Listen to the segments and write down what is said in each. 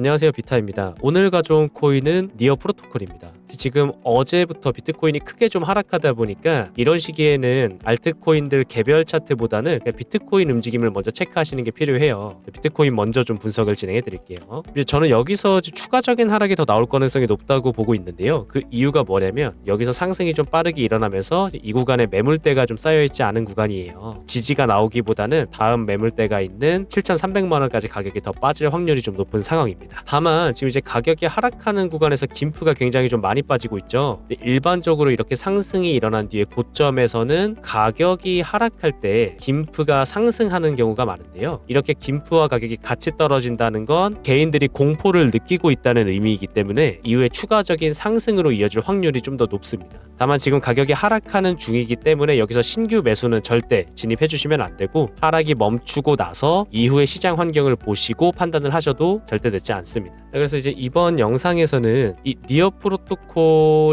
안녕하세요 비타입니다. 오늘 가져온 코인은 니어 프로토콜입니다. 지금 어제부터 비트코인이 크게 좀 하락하다 보니까 이런 시기에는 알트코인들 개별 차트보다는 비트코인 움직임을 먼저 체크하시는 게 필요해요. 비트코인 먼저 좀 분석을 진행해 드릴게요. 저는 여기서 추가적인 하락이 더 나올 가능성이 높다고 보고 있는데요. 그 이유가 뭐냐면 여기서 상승이 좀 빠르게 일어나면서 이 구간에 매물대가 좀 쌓여 있지 않은 구간이에요. 지지가 나오기보다는 다음 매물대가 있는 7,300만 원까지 가격이 더 빠질 확률이 좀 높은 상황입니다. 다만 지금 이제 가격이 하락하는 구간에서 김프가 굉장히 좀 많이 빠지고 있죠. 일반적으로 이렇게 상승이 일어난 뒤에 고점에서는 가격이 하락할 때 김프가 상승하는 경우가 많은데요. 이렇게 김프와 가격이 같이 떨어진다는 건 개인들이 공포를 느끼고 있다는 의미이기 때문에 이후에 추가적인 상승으로 이어질 확률이 좀 더 높습니다. 다만 지금 가격이 하락하는 중이기 때문에 여기서 신규 매수는 절대 진입해 주시면 안 되고 하락이 멈추고 나서 이후에 시장 환경을 보시고 판단을 하셔도 절대 늦지 않습니다. 그래서 이제 이번 영상에서는 이 니어 프로토콜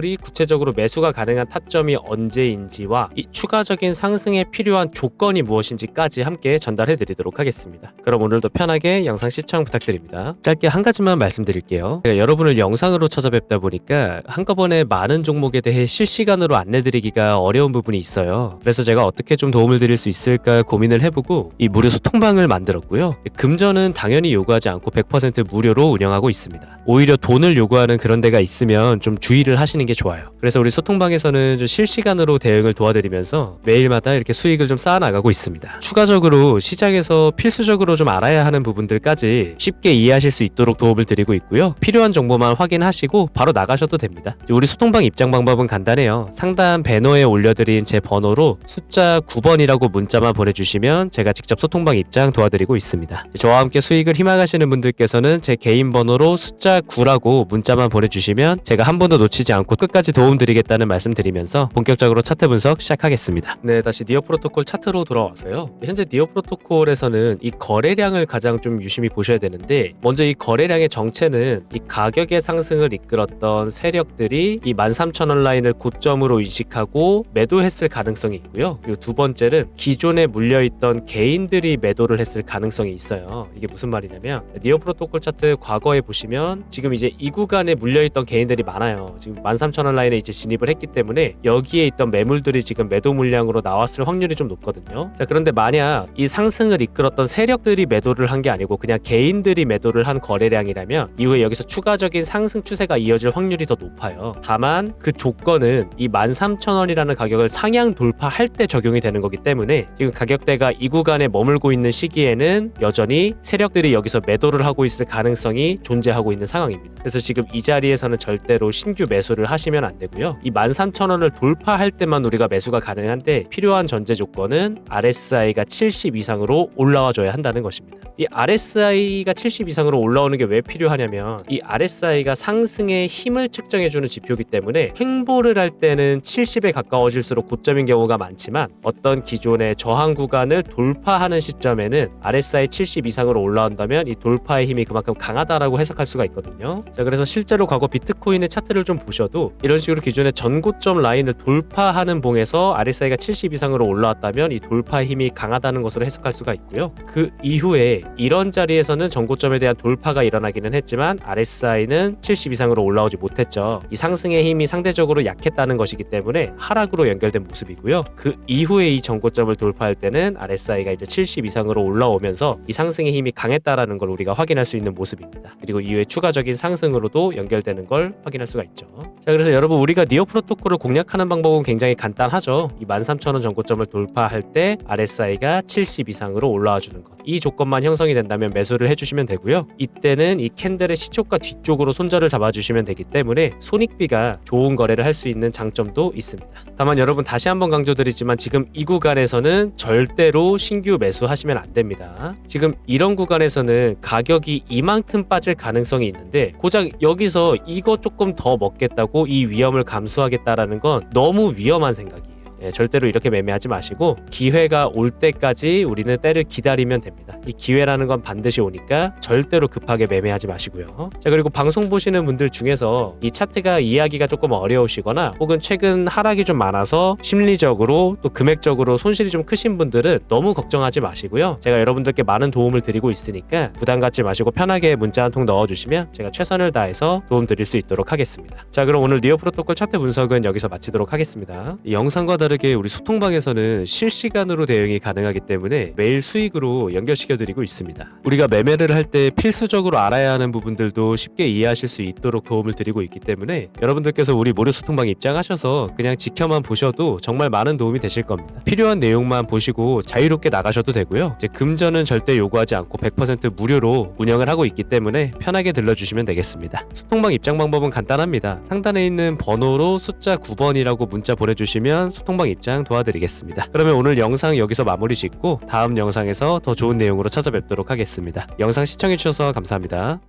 이 구체적으로 매수가 가능한 타점이 언제인지와 이 추가적인 상승에 필요한 조건이 무엇인지까지 함께 전달해 드리도록 하겠습니다. 그럼 오늘도 편하게 영상 시청 부탁드립니다. 짧게 한 가지만 말씀드릴게요. 제가 여러분을 영상으로 찾아뵙다 보니까 한꺼번에 많은 종목에 대해 실시간으로 안내 드리기가 어려운 부분이 있어요. 그래서 제가 어떻게 좀 도움을 드릴 수 있을까 고민을 해보고 이 무료 소통방을 만들었고요. 금전은 당연히 요구하지 않고 100% 무료로 운영하고 있습니다. 오히려 돈을 요구하는 그런 데가 있으면 좀 주의를 하시는 게 좋아요. 그래서 우리 소통방에서는 좀 실시간으로 대응을 도와드리면서 매일마다 이렇게 수익을 좀 쌓아나가고 있습니다. 추가적으로 시장에서 필수적으로 좀 알아야 하는 부분들까지 쉽게 이해하실 수 있도록 도움을 드리고 있고요. 필요한 정보만 확인하시고 바로 나가셔도 됩니다. 우리 소통방 입장 방법은 간단해요. 상단 배너에 올려드린 제 번호로 숫자 9번이라고 문자만 보내주시면 제가 직접 소통방 입장 도와드리고 있습니다. 저와 함께 수익을 희망하시는 분들께서는 제 개인 번호로 숫자 9라고 문자만 보내주시면 제가 한 번도 놓치지 않고 끝까지 도움드리겠다는 말씀드리면서 본격적으로 차트 분석 시작하겠습니다. 네, 다시 니어 프로토콜 차트로 돌아와서요. 현재 니어 프로토콜에서는 이 거래량을 가장 좀 유심히 보셔야 되는데 먼저 이 거래량의 정체는 이 가격의 상승을 이끌었던 세력들이 이 13,000원 라인을 고점으로 인식하고 매도했을 가능성이 있고요. 그리고 두 번째는 기존에 물려있던 개인들이 매도를 했을 가능성이 있어요. 이게 무슨 말이냐면 니어 프로토콜 차트 과거에 보시면 지금 이제 이 구간에 물려있던 개인들이 많아요. 지금 13,000원 라인에 이제 진입을 했기 때문에 여기에 있던 매물들이 지금 매도 물량으로 나왔을 확률이 좀 높거든요. 자, 그런데 만약 이 상승을 이끌었던 세력들이 매도를 한 게 아니고 그냥 개인들이 매도를 한 거래량이라면 이후에 여기서 추가적인 상승 추세가 이어질 확률이 더 높아요. 다만 그 조건은 이 13,000원이라는 가격을 상향 돌파할 때 적용이 되는 거기 때문에 지금 가격대가 이 구간에 머물고 있는 시기에는 여전히 세력들이 여기서 매도를 하고 있을 가능성이 존재하고 있는 상황입니다. 그래서 지금 이 자리에서는 절대로 신규 매수를 하시면 안 되고요. 이 13,000원을 돌파할 때만 우리가 매수가 가능한데 필요한 전제 조건은 RSI가 70 이상으로 올라와 줘야 한다는 것입니다. 이 RSI가 70 이상으로 올라오는 게 왜 필요하냐면 이 RSI가 상승의 힘을 측정해 주는 지표이기 때문에 횡보를 할 때는 70에 가까워질수록 고점인 경우가 많지만 어떤 기존의 저항 구간을 돌파하는 시점에는 RSI 70 이상으로 올라온다면 이 돌파의 힘이 그만큼 강하다라고 해석할 수가 있거든요. 자, 그래서 실제로 과거 비트코인의 차트를 좀 보셔도 이런 식으로 기존의 전고점 라인을 돌파하는 봉에서 RSI가 70 이상으로 올라왔다면 이 돌파의 힘이 강하다는 것으로 해석할 수가 있고요. 그 이후에 이런 자리에서는 전고점에 대한 돌파가 일어나기는 했지만 RSI는 70 이상으로 올라오지 못했죠. 이 상승의 힘이 상대적으로 약했다는 것이기 때문에 하락으로 연결된 모습이고요. 그 이후에 이 전고점을 돌파할 때는 RSI가 이제 70 이상으로 올라오면서 이 상승의 힘이 강했다라는 걸 우리가 확인할 수 있는 모습입니다. 그리고 이후에 추가적인 상승으로도 연결되는 걸 확인할 수가 있 죠. 자, 그래서 여러분 우리가 니어 프로토콜을 공략하는 방법은 굉장히 간단하죠. 이 13,000원 전고점을 돌파할 때 RSI가 70 이상으로 올라와 주는 것. 이 조건만 형성이 된다면 매수를 해주시면 되고요. 이때는 이 캔들의 시초가 뒤쪽으로 손절을 잡아주시면 되기 때문에 손익비가 좋은 거래를 할 수 있는 장점도 있습니다. 다만 여러분 다시 한번 강조드리지만 지금 이 구간에서는 절대로 신규 매수하시면 안 됩니다. 지금 이런 구간에서는 가격이 이만큼 빠질 가능성이 있는데 고작 여기서 이거 조금 더 먹겠다고 이 위험을 감수하겠다라는 건 너무 위험한 생각이에요. 예, 절대로 이렇게 매매하지 마시고 기회가 올 때까지 우리는 때를 기다리면 됩니다. 이 기회라는 건 반드시 오니까 절대로 급하게 매매하지 마시고요. 자 그리고 방송 보시는 분들 중에서 이 차트가 이해하기가 조금 어려우시거나 혹은 최근 하락이 좀 많아서 심리적으로 또 금액적으로 손실이 좀 크신 분들은 너무 걱정하지 마시고요. 제가 여러분들께 많은 도움을 드리고 있으니까 부담 갖지 마시고 편하게 문자 한 통 넣어주시면 제가 최선을 다해서 도움 드릴 수 있도록 하겠습니다. 자 그럼 오늘 니어 프로토콜 차트 분석은 여기서 마치도록 하겠습니다. 이 영상과 다 르게 우리 소통방에서는 실시간으로 대응이 가능하기 때문에 매일 수익으로 연결시켜 드리고 있습니다. 우리가 매매를 할 때 필수적으로 알아야 하는 부분들도 쉽게 이해하실 수 있도록 도움을 드리고 있기 때문에 여러분들께서 우리 무료 소통방 입장하셔서 그냥 지켜만 보셔도 정말 많은 도움이 되실 겁니다. 필요한 내용만 보시고 자유롭게 나가셔도 되고요. 이제 금전은 절대 요구하지 않고 100% 무료로 운영을 하고 있기 때문에 편하게 들러주시면 되겠습니다. 소통방 입장 방법은 간단합니다. 상단에 있는 번호로 숫자 9번이라고 문자 보내주시면 소통 방 입장 도와드리겠습니다. 그러면 오늘 영상 여기서 마무리 짓고 다음 영상에서 더 좋은 내용으로 찾아뵙도록 하겠습니다. 영상 시청해주셔서 감사합니다.